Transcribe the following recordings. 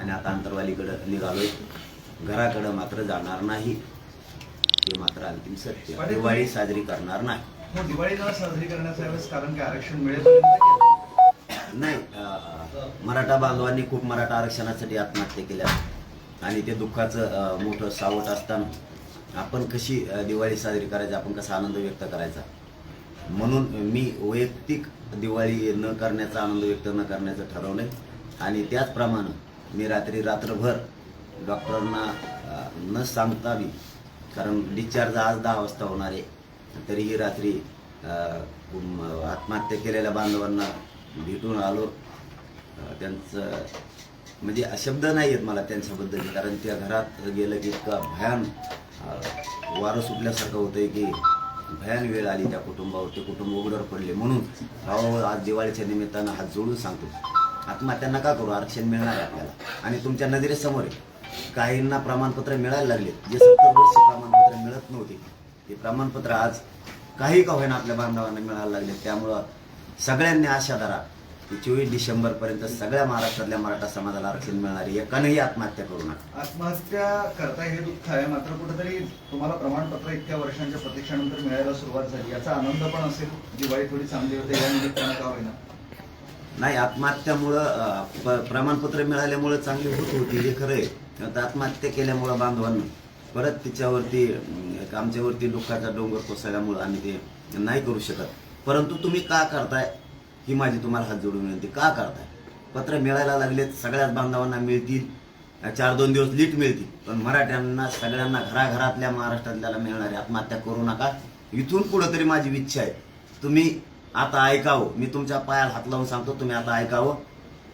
आणि आता अंतरवालीकडं निघालोय. घराकडं मात्र जाणार नाही. हे मात्र अंतिम सत्य. दिवाळी साजरी करणार नाही. मग दिवाळी साजरी कारण काय? आरक्षण मिळेल नाही मराठा बांधवांनी खूप मराठा आरक्षणासाठी आत्महत्या केल्या. आणि ते दुःखाचं मोठं सावट असताना आपण कशी दिवाळी साजरी करायची? आपण कसा आनंद व्यक्त करायचा? म्हणून मी वैयक्तिक दिवाळी न करण्याचा आनंद व्यक्त न करण्याचं ठरवलंय. आणि त्याचप्रमाणे मी रात्री रात्रभर डॉक्टरांना न सांगतावी कारण डिस्चार्ज आज दहा वाजता होणार आहे. तरीही रात्री आत्महत्या केलेल्या बांधवांना भेटून आलो. त्यांचं म्हणजे शब्द नाही आहेत मला त्यांच्याबद्दल कारण त्या घरात गेलं की इतका भयान वारं सुटल्यासारखं होतंय की भयान वेळ आली त्या कुटुंबावर ते कुटुंब उघडर पडले. म्हणून भाऊ आज दिवाळीच्या निमित्तानं हात जोडून सांगतो. आत्महत्या नका करू आरक्षण मिळणार आहे आपल्याला. आणि तुमच्या नजरेसमोर आहे. काहींना प्रमाणपत्र मिळायला लागले. जे सत्तर वर्ष प्रमाणपत्र मिळत नव्हते ते प्रमाणपत्र आज काही का होईना आपल्या बांधवांना मिळायला लागले. त्यामुळं सगळ्यांनी आशा धरा की चोवीस डिसेंबर पर्यंत सगळ्या महाराष्ट्रातल्या मराठा समाजाला आरक्षण मिळणार आहे. एकानंही आत्महत्या करू नका. आत्महत्या करता हे दुःख आहे. मात्र कुठेतरी तुम्हाला प्रमाणपत्र इतक्या वर्षांच्या प्रतीक्षानंतर मिळायला सुरुवात झाली. याचा आनंद पण असेल. दिवाळी थोडी चांगली होते या निमित्तानं का होईना. नाही आत्महत्यामुळं प- प्रमाणपत्र मिळाल्यामुळं चांगली होत होती हे खरं आहे. आता आत्महत्या केल्यामुळं बांधवांना परत तिच्यावरती अं, एक आमच्यावरती दुःखाचा डोंगर कोसळल्यामुळं आम्ही ते नाही करू शकत. परंतु तुम्ही का करताय? ही माझी तुम्हाला हात जोडून विनंती. का करताय? पत्र मिळायला लागलेत सगळ्याच बांधवांना मिळतील. चार दोन दिवस लीट मिळतील. पण मराठ्यांना सगळ्यांना घराघरातल्या महाराष्ट्रातल्याला मिळणारी आत्महत्या करू नका. इथून पुढं तरी माझी इच्छा आहे. तुम्ही आता ऐकावं. मी तुमच्या पायाला हात लावून सांगतो तुम्ही आता ऐकावं.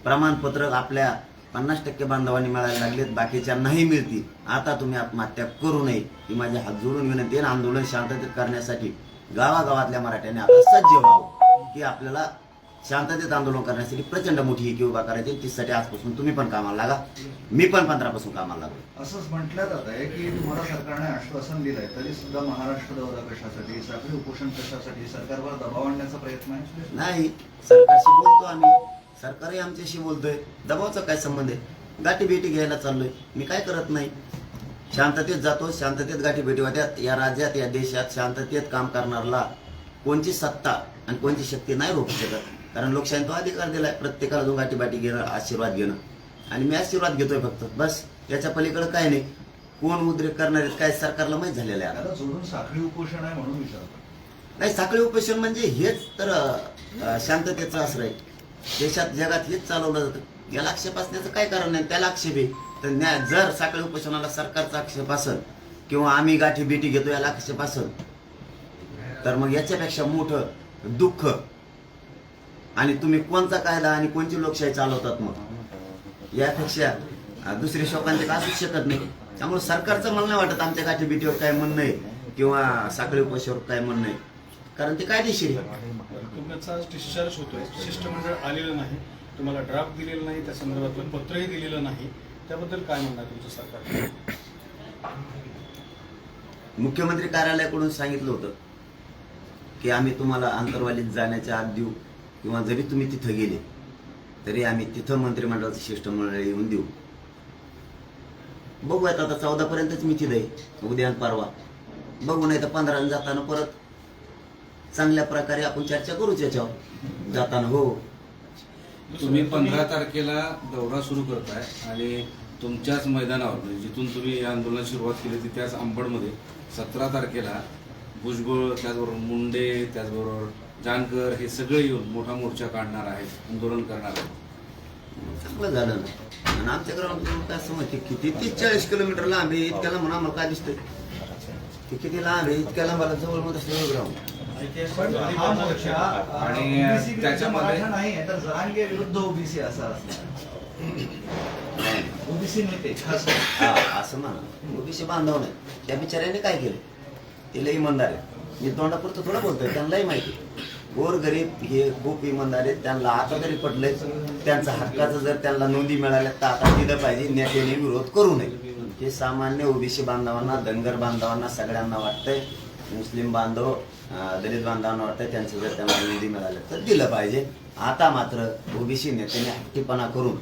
प्रमाणपत्र आपल्या पन्नास टक्के बांधवांनी मिळायला लागलेत बाकीच्या नाही मिळतील आता तुम्ही आत्महत्या करू नये ही माझी हात जोडून विनंती आहे. आंदोलन शांततेत करण्यासाठी गावागावातल्या मराठ्यांनी आता सज्ज व्हावं की आपल्याला शांततेत आंदोलन करण्यासाठी प्रचंड मोठी एकी उभा करायची आणि त्यासाठी आजपासून तुम्ही पण कामाला लागा. मी पण पंधरापासून कामाला लागलो असंच म्हटलं जात आहे की तुम्हाला सरकारने आश्वासन दिलंय तरी सुद्धा महाराष्ट्र दौरा कशासाठी साखळी उपोषण कशासाठी सरकारवर दबाव आणण्याचा प्रयत्न आहे? नाही सरकारशी बोलतो आम्ही. सरकारही आमच्याशी बोलतोय. दबावचा काय संबंध आहे? गाठी भेटी घ्यायला चाललोय. मी काय करत नाही? शांततेत जातो शांततेत गाठी भेटी होत्यात या राज्यात या देशात शांततेत काम करणारला कोणची सत्ता आणि कोणची शक्ती नाही रोखू शकत. कारण लोकशाही तो अधिकार दिलाय प्रत्येकाला जो गाठी बाटी घेणं आशीर्वाद घेणं. आणि मी आशीर्वाद घेतोय फक्त. बस याच्या पलीकडे काय नाही. कोण उद्रेक करणार आहेत काय सरकारला माहीत झालेलं आहे आता. साखळी उपोषण आहे म्हणून विचारतो. नाही साखळी उपोषण म्हणजे हेच तर शांततेचं आश्रय आहे. देशात जगात हेच चालवलं जातं. याला आक्षेप असण्याचं काय कारण नाही. त्याला आक्षेप आहे. तर न्याय जर साखळी उपोषणाला सरकारचा आक्षेप असेल किंवा आम्ही गाठी भेटी घेतो याला आक्षेप असेल. तर मग याच्यापेक्षा मोठं दुःख आणि तुम्ही कोणता कायदा आणि कोणची लोकशाही चालवतात मग? यापेक्षा दुसरी शोकांचे का असूच शकत नाही. त्यामुळे सरकारचं मला नाही वाटत आमच्या गाठी भेटीवर काय म्हणणं आहे किंवा साखळी उपोषणावर काय म्हणणं आहे. कारण ते कायदेशीर तुमचा डिस्चार्ज होतोय. शिष्टमंडळ आलेलं नाही. तुम्हाला ड्राफ्ट दिलेलं नाही. त्या संदर्भातलं पत्रही दिलेलं नाही. त्याबद्दल काय म्हणणार तुमचं सरकार? मुख्यमंत्री कार्यालयाकडून सांगितलं होतं की आम्ही तुम्हाला आंतरवालीत जाण्याच्या आत देऊ. किंवा जरी तुम्ही तिथं गेले तरी आम्ही तिथं मंत्रिमंडळाचं शिष्टमंडळ येऊन देऊ. बघूयात आता चौदा पर्यंतच मी तिथे उद्यान उद्या परवा. बघू नाही तर पंधरा जाताना परत चांगल्या प्रकारे आपण चर्चा करूच याच्यावर. जाताना हो. तुम्ही पंधरा तारखेला दौरा सुरू करताय आणि तुमच्याच मैदानावर म्हणजे जिथून तुम्ही या आंदोलनाची सुरुवात केली होती त्याच अंबडमध्ये सतरा तारखेला भुजबळ त्याचबरोबर मुंडे त्याचबरोबर जानकर हे सगळे येऊन मोठा मोर्चा काढणार आहेत आंदोलन करणार आहेत. चांगलं झालं ना. आणि आमच्या ग्राउंड काय समजते? किती तीस चाळीस किलोमीटर लांब आहे इतक्या लांब आम्हाला काय दिसतंय? ते किती लांब आहे इतक्या लांबाला जवळमध्ये असलं ग्राउंड हा आणि त्याच्यामध्ये- नाही तर जरांगे विरुद्ध ओबीसी असा असणार ओबीसी नेते असं म्हणा. ओबीसी बांधव नाही. त्या बिचाऱ्याने काय केलं? ते लई इमानदार आहे मी तोंडापुरतं थोडं बोलतोय त्यांनाही माहिती गोरगरीब हे खूप इमानदार आहेत. त्यांना आता जरी पटलंय त्यांचा हक्काचं जर त्यांना नोंदी मिळाल्या तर आता दिलं पाहिजे नेत्याने विरोध करू नये. हे सामान्य ओबीसी बांधवांना धनगर बांधवांना सगळ्यांना वाटतंय. मुस्लिम बांधव दलित बांधवांना वाटतंय त्यांचं जर त्यांना नोंदी मिळाल्या तर दिलं पाहिजे. आता मात्र ओबीसी नेत्याने हट्टीपणा करून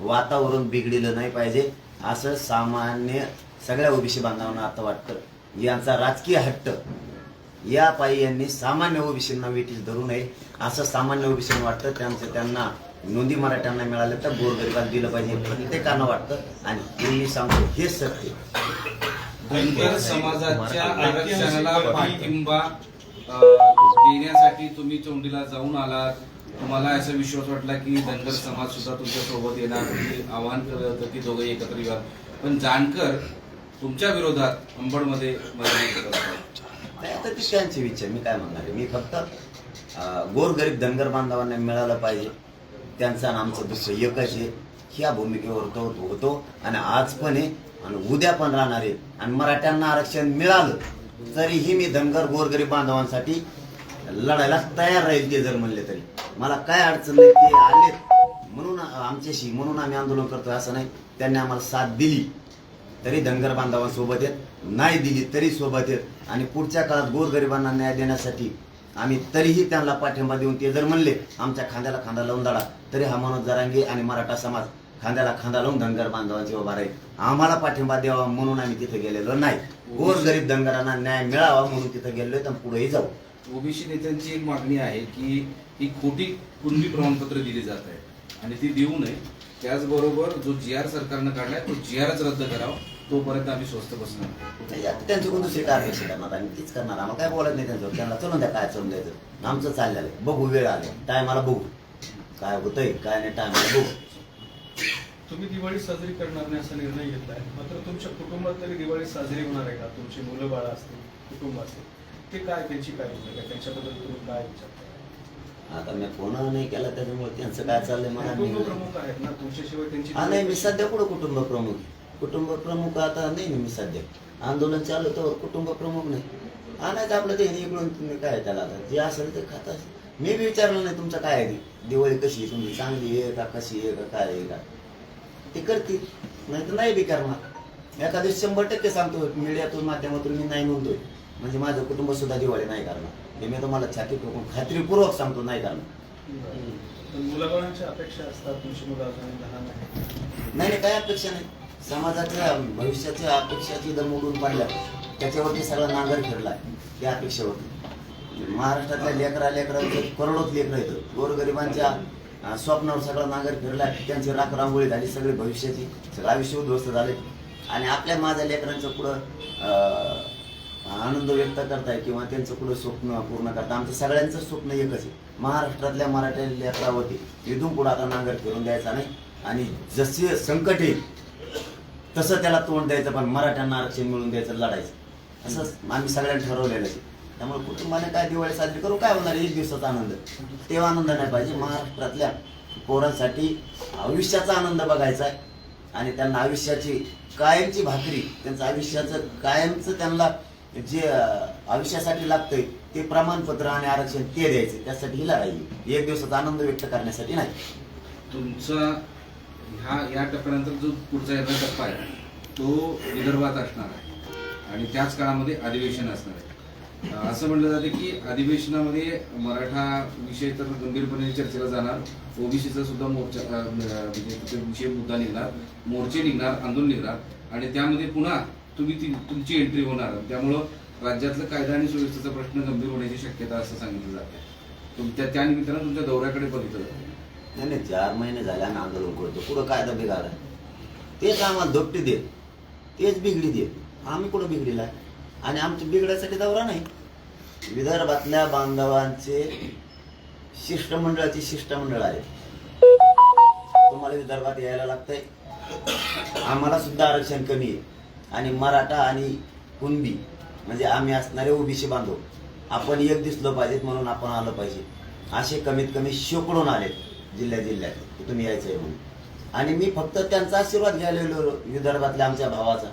वातावरण बिघडिलं नाही पाहिजे. असं सामान्य सगळ्या ओबीसी बांधवांना आता वाटतं. यांचा राजकीय हट्ट या पायी यांनी सामान्य ओबीसींना वेटीस धरू नये असं सामान्य ओबीसींना वाटतं. त्यांचं त्यांना नोंदी मराठ्यांना मिळालं तर गोरगरिबाला दिलं पाहिजे. प्रत्येकानं वाटतं. आणि ते मी सांगतो हे सत्य. धनगर समाजाच्या आरक्षणाला पाठिंबा अ, देण्यासाठी तुम्ही चोंडीला जाऊन आलात. तुम्हाला असा विश्वास वाटला की धनगर समाज सुद्धा तुमच्यासोबत येणार. तुम्ही आवाहन केलं होतं की दोघे एकत्र येणार पण जानकर तुमच्या विरोधात अंबडमध्ये मैदानी करत. काय आता ती त्यांची विचार मी काय म्हणणार आहे? मी फक्त गोरगरीब धनगर बांधवांना मिळालं पाहिजे. त्यांचं आणि आमचं दुसरं एकच आहे. ह्या भूमिकेवर तो होतो आणि आज पण आहे आणि उद्या पण राहणार आहे. आणि मराठ्यांना आरक्षण मिळालं तरीही मी धनगर गोरगरीब बांधवांसाठी लढायला तयार राहील ते जर म्हणले तरी. मला काय अडचण नाही ते आले म्हणून आमच्याशी म्हणून आम्ही आंदोलन करतोय असं नाही. त्यांनी आम्हाला साथ दिली. तरी धनगर बांधवांसोबत येत नाही दिली तरी सोबत येत. आणि पुढच्या काळात गोरगरिबांना न्याय देण्यासाठी आम्ही तरीही त्यांना पाठिंबा देऊन ते जर म्हणले आमच्या खांद्याला खांदा लावून दाडा तरी हा मनोज जरांगे आणि मराठा समाज खांद्याला खांदा लावून धनगर बांधवांचे उभा राहील. आम्हाला पाठिंबा द्यावा म्हणून आम्ही तिथे गेलेलो नाही. गोरगरीब धनगरांना न्याय मिळावा म्हणून तिथे गेलोय तर पुढेही जाऊ. ओबीसी नेत्यांची एक मागणी आहे की ही खोटी कुणबी प्रमाणपत्र दिली जात आहे. आणि ती देऊ नये. त्याचबरोबर जो जी आर सरकारनं काढलाय तो जी आरच रद्द करावा. तोपर्यंत आम्ही स्वस्त बसणार. त्यांच्याकडून दुसरी आम्ही तीच करणार आम्हाला काय बोलत नाही त्यांच्यावर. त्यांना चलून द्या काय चलून द्यायचं? आमचं चाललेलं आहे. बघू वेळ आले. टायमाला बघू. काय होतंय काय नाही टायमाला बघू. तुम्ही दिवाळी साजरी करणार नाही असा निर्णय घेतलाय. मात्र तुमच्या कुटुंबात तरी दिवाळी साजरी होणार आहे का? तुमची मुलं बाळ असतील कुटुंब असेल ते काय त्यांची काय भूमिका आहे? त्यांच्याबद्दल तुम्ही काय विचार करता? आता मी फोन नाही केला त्याच्यामुळे त्यांचं काय चाललंय मला कुटुंब नाही. प्रमुख आहेत ना तुमच्याशिवाय त्यांची हा नाही मी सध्या कुठं कुटुंब प्रमुख आहे? कुटुंब प्रमुख आता नाही मी सध्या. आंदोलन चालू तर कुटुंब प्रमुख नाही. आणायचं आपलं ते इकडून तुम्ही काय त्याला आता? जे असेल ते खाता मी बी विचारलं नाही तुमचं काय आहे दिवाळी कशी आहे तुमची? चांगली आहे का? कशी आहे का? काय आहे का? ते करतील. नाही तर नाही बी करणार. दिवशी शंभर टक्के सांगतो मीडियातून माध्यमातून मी नाही म्हणतोय. म्हणजे माझं कुटुंब सुद्धा दिवाळी नाही करणार. हे मी तुम्हाला छाती ठोकून खात्रीपूर्वक सांगतो नाही करणार. पण मुलाबाळांच्या अपेक्षा असतात तुमची मुलं अजून लहान आहेत. नाही नाही काय अपेक्षा नाही. समाजाच्या भविष्याच्या अपेक्षाची जर मोडून पडल्या त्याच्यावरती सगळा नांगर फिरलाय या अपेक्षेवरती. महाराष्ट्रातल्या लेकरा लेकरांचे करोडोच लेकरं येतं गोरगरिबांच्या स्वप्नावर सगळा नांगर फिरला त्यांची राख रांगोळी झाली सगळी भविष्याची सगळं आयुष्य उद्ध्वस्त झाले आणि आपल्या माझ्या लेकरांचं पुढं आनंद व्यक्त करताय किंवा त्यांचं पुढं स्वप्न पूर्ण करता आमचं सगळ्यांचं स्वप्न एकच आहे. महाराष्ट्रातल्या मराठी लेकरावरती इथून पुढं आता नांगर फिरून द्यायचा नाही. आणि जसे संकट येईल तसं त्याला तोंड द्यायचं पण मराठ्यांना आरक्षण मिळून द्यायचं लढायचं. असं आम्ही सगळ्यांनी ठरवलेलं आहे. त्यामुळे कुटुंबाने काय दिवाळी साजरी करू काय होणार? एक दिवसाचा आनंद. तेव्हा आनंद नाही पाहिजे. महाराष्ट्रातल्या पोरांसाठी आयुष्याचा आनंद बघायचा आहे. आणि त्यांना आयुष्याची कायमची भाकरी त्यांचं आयुष्याचं कायमचं त्यांना जे आयुष्यासाठी लागतंय ते प्रमाणपत्र आणि आरक्षण ते द्यायचे. त्यासाठी ही लढाई एक दिवसाचा आनंद व्यक्त करण्यासाठी नाही. तुमचा ह्या या टप्प्यानंतर जो पुढचा याचा टप्पा आहे तो विदर्भात असणार आहे. आणि त्याच काळामध्ये अधिवेशन असणार आहे. असं म्हटलं जाते की अधिवेशनामध्ये मराठा विषय तर गंभीरपणे चर्चेला जाणार. ओबीसीचा सुद्धा मोर्चा म्हणजे विषय मुद्दा निघणार. मोर्चे निघणार आंदोलन निघणार. आणि त्यामध्ये पुन्हा तुम्ही ती तुमची एंट्री होणार. त्यामुळं राज्यातलं कायदा आणि सुव्यवस्थेचा प्रश्न गंभीर होण्याची शक्यता असं सांगितलं जाते तुमच्या त्या निमित्तानं तुमच्या दौऱ्याकडे बघितलं जातं नाही नाही चार महिने झाले आम्ही आंदोलन करतो. कुठं कायदा बिघाडा? तेच आम्हाला धोपटी देत. तेच बिघडी देत. आम्ही कुठं बिघडीला आहे आणि आमचं बिघडायसाठी दौरा नाही. विदर्भातल्या बांधवांचे शिष्टमंडळाची शिष्टमंडळ आहे. तुम्हाला विदर्भात यायला लागतंय. आम्हाला सुद्धा आरक्षण कमी आहे. आणि मराठा आणि कुणबी म्हणजे आम्ही असणारे ओबीसी बांधव आपण एक दिसलो पाहिजेत म्हणून आपण आलं पाहिजे. असे कमीत कमी शेकडून आले जिल्ह्या जिल्ह्यात. तिथून तुम्ही यायचं आहे म्हणून. आणि मी फक्त त्यांचा आशीर्वाद घ्यायला गेलो विदर्भातल्या आमच्या भावाचा.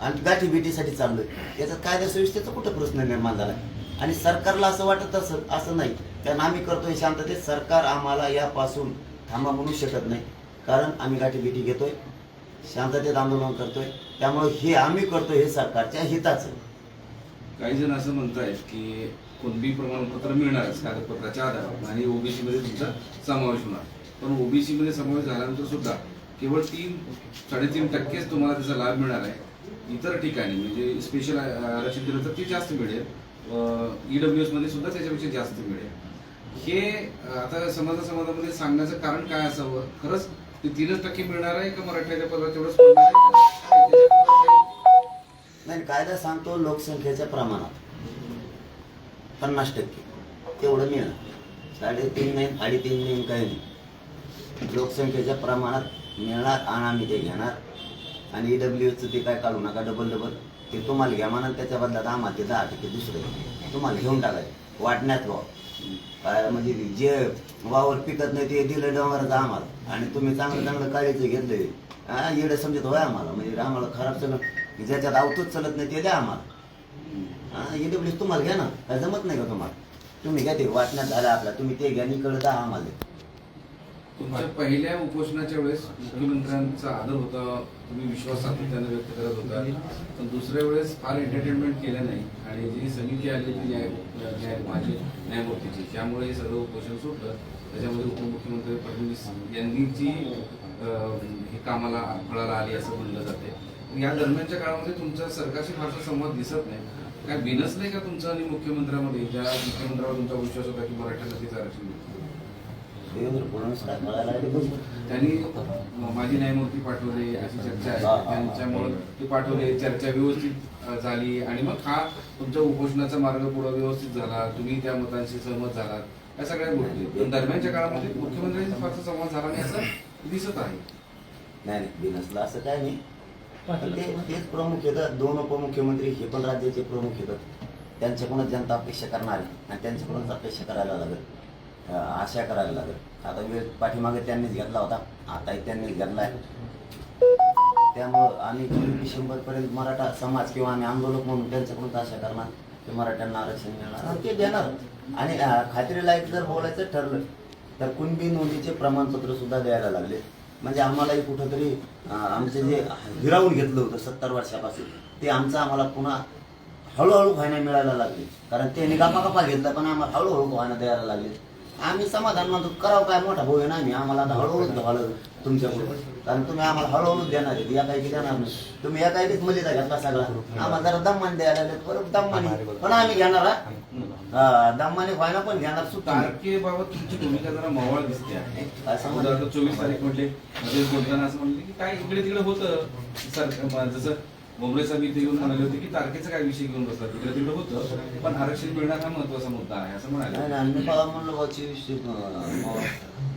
आणि गाठी भेटीसाठी चाललो याचा कायदा सुव्यवस्थेचा कुठं प्रश्न निर्माण झाला? आणि सरकारला असं वाटत असं असं नाही. कारण आम्ही करतोय शांततेत सरकार आम्हाला यापासून थांबा म्हणू शकत नाही. कारण आम्ही गाठी भेटी घेतोय. शांततेत आंदोलन करतोय. त्यामुळे हे आम्ही करतोय हे सरकारच्या हिताचं. काही जण असं म्हणतायत की कुणबी प्रमाणपत्र मिळणारच कागदपत्राच्या आधारावर. आणि ओबीसीमध्ये तुमचा समावेश होणार. पण ओबीसीमध्ये समावेश झाल्यानंतर सुद्धा केवळ तीन साडेतीन टक्केच तुम्हाला त्याचा लाभ मिळणार आहे. इतर ठिकाणी म्हणजे स्पेशल आरक्षण दिलं तर ते जास्त मिळेल. ईडब्ल्यू डब्ल्यू एसमध्ये सुद्धा त्याच्यापेक्षा जास्त मिळेल. हे आता समाजा समाजामध्ये सांगण्याचं कारण काय असावं? खरंच ते तीनच टक्के मिळणार आहे का मराठ्याच्या पदात तेवढंच पडणार आहे का? त्याच्याबद्दल नाही कायदा सांगतो लोकसंख्येच्या प्रमाणात. पन्नास टक्के. तेवढं मिळणार. साडेतीन नाही साडेतीन नाही काही नाही. लोकसंख्येच्या प्रमाणात मिळणार आणि आम्ही ते घेणार. आणि ई डब्ल्यूचं ते काय काढू नका डबल डबल ते तुम्हाला घ्या म्हणा त्याच्या बदल्यात आम्हाला ते दहा टक्के दुसरं तुम्हाला घेऊन टाकायचं वाटण्यात वाव काय म्हणजे जे वावर पिकत नाही ते दिलं डोंगराचं आम्हाला. आणि तुम्ही चांगलं चांगलं काळीचं घेतलं येडं समजत होय आम्हाला. म्हणजे आम्हाला खराब सगळं ज्याच्यात आवतच चालत नाही ते द्या आम्हाला. हा ईडब्ल्यू तुम्हाला घ्या ना. काय जमत नाही का तुम्हाला? तुम्ही घ्या ते वाटण्यात झालं आपला. तुम्ही ते घ्या आणि इकडं आम्हाला. तुमच्या पहिल्या उपोषणाच्या वेळेस मुख्यमंत्र्यांचा आदर होता तुम्ही विश्वास सातत्याने व्यक्त करत होता. पण दुसऱ्या वेळेस फार एंटरटेनमेंट केलं नाही. आणि जी समिती आली ती न्याय न्याय माझी न्यायमूर्तीची त्यामुळे हे सगळं उपोषण सुटलं. त्याच्यामध्ये उपमुख्यमंत्री फडणवीस यांनी जी हे कामाला फळाला आली असं म्हणलं जाते. या दरम्यानच्या काळामध्ये तुमच्या सरकारशी फारसा संवाद दिसत नाही. काय बिनसलंय का तुमचं आणि मुख्यमंत्र्यामध्ये? ज्या मुख्यमंत्र्यावर तुमचा विश्वास होता की मराठ्यांना तिचं आरक्षण. त्यांनी म- माझी न्यायमूर्ती पाठवले अशी चर्चा आहे. त्यांच्यामुळे ते पाठवले चर्चा व्यवस्थित झाली. आणि मग हा तुमच्या उपोषणाचा मार्ग पुढे व्यवस्थित झाला. तुम्ही त्या मतांशी सहमत झालात. या सगळ्या गोष्टी. पण दरम्यानच्या काळामध्ये मुख्यमंत्र्यांचा फारसा संवाद झाला नाही असं दिसत आहे. नाही नाही. बिनसलं असं काय नाही. ते तेच प्रमुख येतात. दोन उपमुख्यमंत्री हे पण राज्याचे प्रमुख येतात. त्यांच्याकडूनच जनता अपेक्षा करणार आणि त्यांच्याकडूनच अपेक्षा करायला लागेल. आशा करायला लागेल. आता वेळ पाठीमागे त्यांनीच घेतला होता. आताही त्यांनीच आहे. त्यामुळं आम्ही डिसेंबर पर्यंत मराठा समाज किंवा आम्ही आंदोलक म्हणून त्यांच्याकडूनच आशा करणार की मराठ्यांना आरक्षण मिळणार. ते देणार. आणि अं, खात्रीलायक जर बोलायचं ठरलं तर कुणबी नोंदीचे प्रमाणपत्र सुद्धा द्यायला लागले. म्हणजे आम्हालाही कुठंतरी आमचे जे हिरावून घेतलं होतं सत्तर वर्षापासून ते आमचं आम्हाला पुन्हा हळूहळू व्हायला मिळायला लागले. कारण ते निगापा कपा घेतला पण आम्हाला हळूहळू व्हायला द्यायला लागले. आम्ही समाधान म्हणतो करावं काय मोठा भाऊ आहे ना आम्ही आम्हाला आता हळूहळूच घ्यावं तुमच्याकडून कारण तुम्ही आम्हाला हळूहळू देणार आहे या काही देणार नाही. तुम्ही या काही मलिदा घेतला सगळा. आम्हाला जरा दम्माने द्यायला लागले बरोबर दम्माने पण आम्ही घेणार दम्माने व्हायला पण घेणार सुद्धा तारखेबाबत तुमची भूमिका जरा मवाळ दिसते आहे. काय सांगू? आता चोवीस तारीख म्हटले मध्ये बोलताना असं म्हणले की काय इकडे तिकडे होतं? सर जसं बोंबळे साहेब इथे येऊन म्हणाले होते की तारखेचा काय विषय घेऊन बसला तिकडे तिकडे होतं पण आरक्षण मिळणार हा महत्त्वाचा मुद्दा आहे असं म्हणाले. नाही नाही मी मला म्हणलं बा चोवीस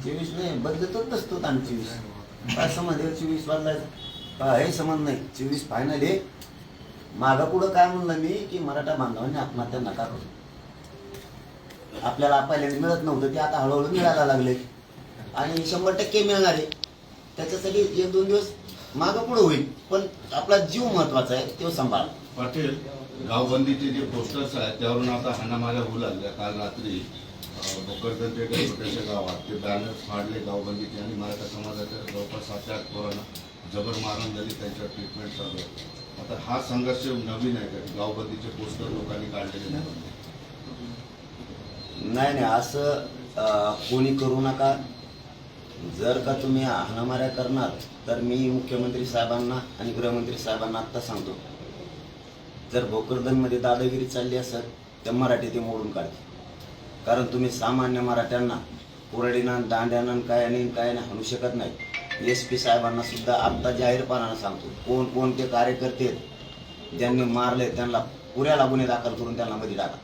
चोवीस नाही बदलतच नसतो आणि चोवीस. समज आहे चोवीस बदलायचं काही समज नाही चोवीस फायनल आहे. मागं पुढं काय म्हणलं मी की मराठा बांधवांनी आत्महत्या नका करू. आपल्याला पहिल्यांदा मिळत नव्हतं ते आता हळूहळू मिळायला लागले. आणि शंभर टक्के मिळणार. आहे त्याच्यासाठी एक दोन दिवस मागं पुढं होईल पण आपला जीव महत्त्वाचा आहे तो सांभाळ. पाटील गावबंदीचे जे पोस्टर्स आहेत त्यावरून आता हाणामाऱ्या होऊ लागल्या. काल रात्री अं, भोकरदन ते छोट्याशा गावात ते बॅनर्स फाडले गावबंदीचे आणि मराठा समाजाच्या जवळपास सात आठ पोरांना जबर मारून झाली त्यांच्या ट्रीटमेंट चालू आता हा संघर्ष नवीन आहे का गावबंदीचे पोस्टर लोकांनी काढलेले नाही नाही नाही असं कोणी करू नका. जर का तुम्ही हाणामाऱ्या करणार तर मी मुख्यमंत्री साहेबांना आणि गृहमंत्री साहेबांना आत्ता सांगतो. जर भोकरदनमध्ये दादागिरी चालली असेल तर मराठी ते मोडून काढते कारण तुम्ही सामान्य मराठ्यांना कुरडीनं दांड्यानं काय नाही काय नाही हाणू शकत नाही. एस पी साहेबांना सुद्धा आत्ता जाहीरपणानं सांगतो. कोण कोणते कार्यकर्ते ज्यांनी मारले त्यांना पुऱ्याला गुन्हे दाखल करून त्यांना मध्ये टाका.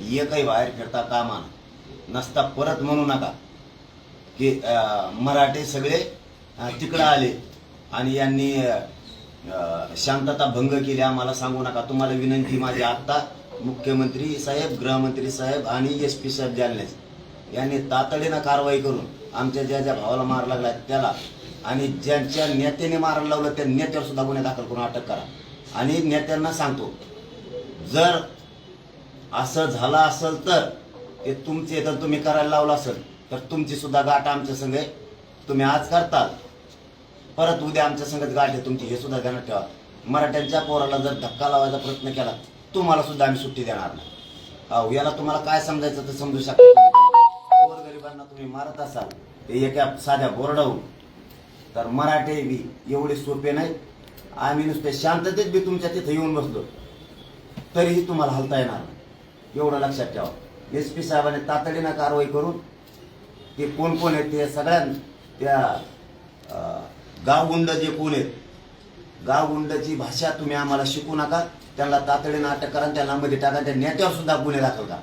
एकही बाहेर फिरता कामा नसता परत म्हणू नका की मराठे सगळे तिकडं आले आणि यांनी शांतता भंग केली. आम्हाला सांगू नका. तुम्हाला विनंती माझी आत्ता मुख्यमंत्री साहेब गृहमंत्री साहेब आणि एस पी साहेब जालनेस यांनी तातडीनं कारवाई करून आमच्या ज्या ज्या भावाला मार लागला त्याला आणि ज्यांच्या नेत्याने मारायला लावलं त्या नेत्यावर सुद्धा गुन्हे दाखल करून अटक करा. आणि नेत्यांना सांगतो जर असं झालं असेल तर ते तुमचे तर तुम्ही करायला लावलं असेल तर तुमची सुद्धा गाठ आमच्या संघ तुम्ही आज करताल. परत उद्या आमच्या संगत गाठ आहे तुमची हे सुद्धा ध्यानात ठेवा. मराठ्यांच्या पोराला जर धक्का लावायचा प्रयत्न केला तुम्हाला सुद्धा आम्ही सुट्टी देणार नाही. अहो याला तुम्हाला काय समजायचं तर समजू शकता गरिबांना तुम्ही मारत असाल ते एका साध्या बोरडाहून. तर मराठे बी एवढे सोपे नाही. आम्ही नुसते शांततेत बी तुमच्या तिथे येऊन बसलो. तरीही तुम्हाला हलता येणार नाही. एवढं लक्षात ठेवा. एस पी साहेबांनी तातडीनं कारवाई करून ते कोण कोण आहेत ते सगळ्या त्या गावगुंड जे कोण आहेत गावगुंडची भाषा तुम्ही आम्हाला शिकू नका. त्यांना तातडीनं अटक करा त्यांना मध्ये टाका. त्या नेत्यावर सुद्धा गुन्हे दाखल करा.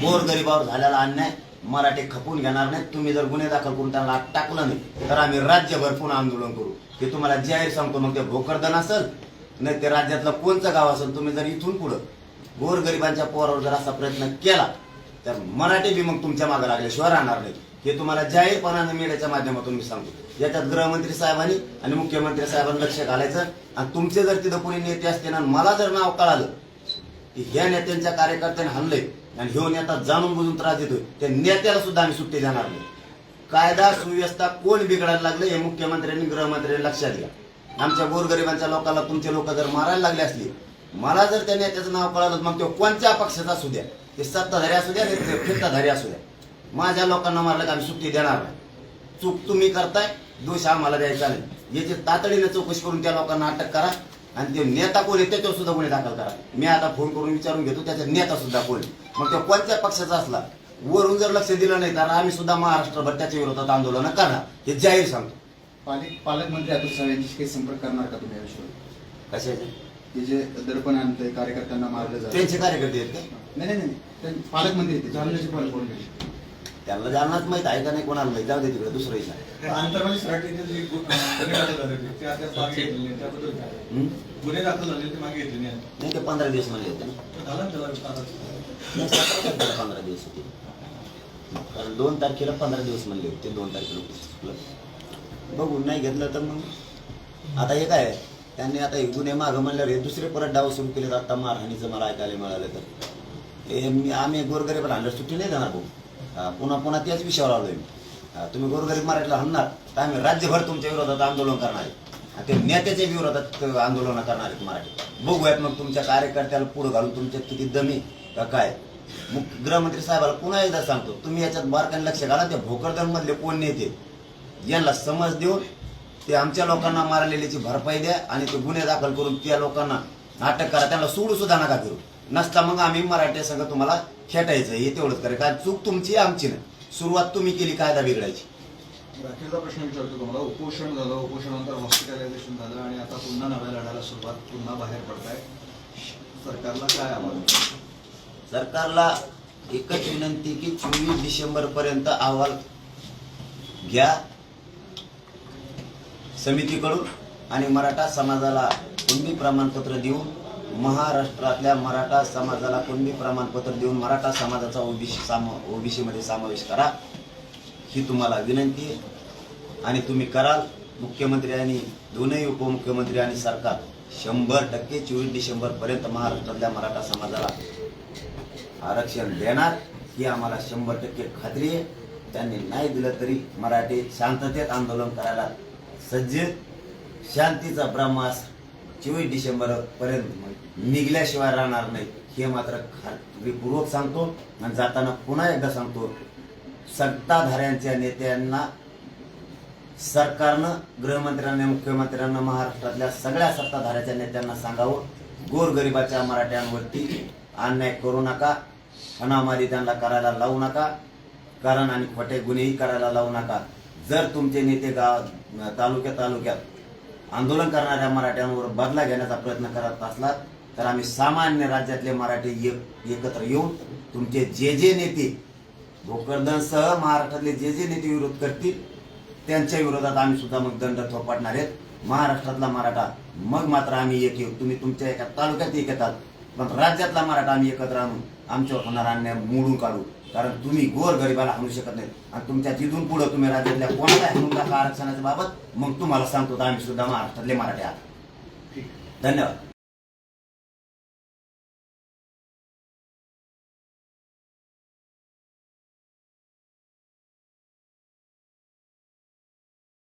गोरगरिबावर झालेला अन्याय मराठी खपून घेणार नाहीत तुम्ही जर गुन्हे दाखल करून त्यांना आत टाकलं नाही तर आम्ही राज्यभर पुन्हा आंदोलन करू. हे तुम्हाला जाहीर सांगतो. मग ते भोकरदन असेल नाही ते राज्यातलं कोणचं गाव असेल तुम्ही जर इथून पुढं गोरगरिबांच्या पोरावर जर असा प्रयत्न केला तर मराठी बी मग तुमच्या मागे लागल्याशिवाय राहणार नाही. हे तुम्हाला जाहीरपणाने मीडियाच्या माध्यमातून मी सांगतो. याच्यात गृहमंत्री साहेबांनी आणि मुख्यमंत्री साहेबांनी लक्ष घालायचं. आणि तुमचे जर तिथं कोणी नेते असते ना मला जर नाव कळालं की ह्या नेत्यांच्या कार्यकर्त्यांनी हल्ले आणि ह्यो नेता जाणून बुजून त्रास देतोय त्या नेत्याला सुद्धा आम्ही सुट्टी देणार नाही. कायदा सुव्यवस्था कोण बिघडायला लागले हे मुख्यमंत्र्यांनी गृहमंत्र्यांनी लक्षात घ्या. आमच्या गोरगरिबांच्या लोकांना तुमचे लोक जर मारायला लागले असले मला जर त्या नेत्याचं नाव कळालं मग तो कोणत्या पक्षाचा असू द्या? ते सत्ताधारी असू द्या फिरताधारी असू द्या. माझ्या लोकांना मारलं की आम्ही सुट्टी देणार नाही. चूक तुम्ही करताय दोष आम्हाला द्यायचा नाही. याची तातडीने चौकशी करून त्या लोकांना अटक करा आणि ते नेता कोण आहे त्याच्यावर सुद्धा गुन्हे दाखल करा. मी आता फोन करून विचारून घेतो त्याचा नेता सुद्धा कोण. मग तो कोणत्या पक्षाचा असला? वरून जर लक्ष दिलं नाही तर आम्ही सुद्धा महाराष्ट्रभर त्याच्या विरोधात आंदोलन करणार. हे जाहीर सांगतो. पालक पालकमंत्री अतुल सावे यांच्याशी काही संपर्क करणार का तुम्ही या विषयावर कशाचे? ते जे दडपण आणतंय कार्यकर्त्यांना मारलं जातं त्यांचे कार्यकर्ते आहेत का नाही नाही नाही ते पालकमंत्री आहेत ते. जालन्याचे पालकमंत्री त्यांना जाणच माहीत आहे का नाही कोणाला माहीत जाऊ दे तिकडे दुसरं विचार आंतरवाली सराटीचे जे गु- गुन्हे दाखल झाले होते, ते आता मागे नाही. त्याबद्दल काय? हं? गुन्हे दाखल झाले ते मागे घेतले नाही नाही ते पंधरा दिवस म्हणले होते ना झाला ना त्याला. नाही, सतरा तारखेला पंधरा दिवस होते कारण दोन तारखेला पंधरा दिवस म्हणले होते दोन तारखेला चुकलं. बघू नाही घेतलं तर मग आता हे काय त्यांनी आता हे गुन्हे मागं म्हणल्यावर हे दुसरे परत डाव सुरू केले आता मारहाणीचं मला ऐकायला मिळालं तर. हे मी आम्ही गोरगरीब आणलं सुट्टी नाही देणार भाऊ. पुन्हा पुन्हा त्याच विषयावर आलोय मी. तुम्ही गोरगरीब मराठीला हाणणार. तर आम्ही राज्यभर तुमच्या विरोधात आंदोलन करणार आहे. ते नेत्याच्या विरोधात आंदोलन करणार आहेत मराठी. बघूयात मग तुमच्या कार्यकर्त्याला पुढे घालून तुमच्यात किती दमी का काय. मग गृहमंत्री साहेबाला पुन्हा एकदा सांगतो. तुम्ही याच्यात बारकाने लक्ष घाला. ते भोकरदन मधले कोण नेते? यांना समज देऊन ते आमच्या लोकांना मारलेल्याची भरपाई द्या आणि ते गुन्हे दाखल करून त्या लोकांना अटक करा त्यांना सोडू सुद्धा नका करू. नसता मग आम्ही मराठी संघ तुम्हाला खेटायचं हे तेवढंच करेल कारण चूक तुमची आमची नाही. सुरुवात तुम्ही केली कायदा बिघडायची. राखेलचा प्रश्न विचारतो तुम्हाला. उपोषण झालं उपोषणानंतर हॉस्पिटलायझेशन झालं आणि आता पुन्हा नव्या लढ्याला सुरुवात पुन्हा बाहेर पडताय. सरकारला काय आव्हान? सरकारला एकच विनंती की चोवीस डिसेंबर पर्यंत अहवाल घ्या. समितीकडून आणि मराठा समाजाला कुणबी प्रमाणपत्र देऊन महाराष्ट्रातल्या मराठा समाजाला कुणबी प्रमाणपत्र देऊन मराठा समाजाचा ओबीसी साम ओबीसीमध्ये समावेश करा ही तुम्हाला विनंती आहे. आणि तुम्ही कराल मुख्यमंत्री आणि दोनही उपमुख्यमंत्री आणि सरकार शंभर टक्के चोवीस डिसेंबरपर्यंत महाराष्ट्रातल्या मराठा समाजाला आरक्षण देणार ही आम्हाला शंभर टक्के खात्री आहे. त्यांनी नाही दिलं तरी मराठी शांततेत आंदोलन करायला सज्ज शांतीचा ब्रह्मास चोवीस डिसेंबर पर्यंत निघल्याशिवाय राहणार नाही. हे मात्र खात्रीपूर्वक सांगतो आणि जाताना पुन्हा एकदा सांगतो. सत्ताधाऱ्यांच्या नेत्यांना सरकारनं गृहमंत्र्यांना मुख्यमंत्र्यांना महाराष्ट्रातल्या सगळ्या सत्ताधाऱ्याच्या नेत्यांना सांगावं. गोरगरिबाच्या मराठ्यांवरती अन्याय करू नका. अनामारी त्यांना करायला लावू नका. कारण आणि खोटे गुन्हेही करायला लावू नका. जर तुमचे नेते गाव तालुक्या तालुक्यात आंदोलन करणाऱ्या मराठ्यांवर बदला घेण्याचा प्रयत्न करत असला तर आम्ही सामान्य राज्यातले मराठी एक- एकत्र येऊन तुमचे जे जे नेते भोकरदनसह महाराष्ट्रातले जे जे नेते विरोध करतील त्यांच्या विरोधात आम्ही सुद्धा मग दंड थोपाटणार आहेत. महाराष्ट्रातला मराठा मग मात्र आम्ही एक येऊ. तुम्ही तुमच्या एका तालुक्यात एक येतात पण राज्यातला मराठा आम्ही एकत्र आणून आमच्यावर होणारा अन्याय मोडून काढू. कारण तुम्ही गोर गरिबाला हाणू शकत नाही. आणि तुमच्या तिथून पुढे तुम्ही राज्यातल्या कोणाला हाणून टाका आरक्षणाच्या बाबत मग तुम्हाला सांगतो आम्ही सुद्धा महाराष्ट्रातले मराठे आहात. धन्यवाद.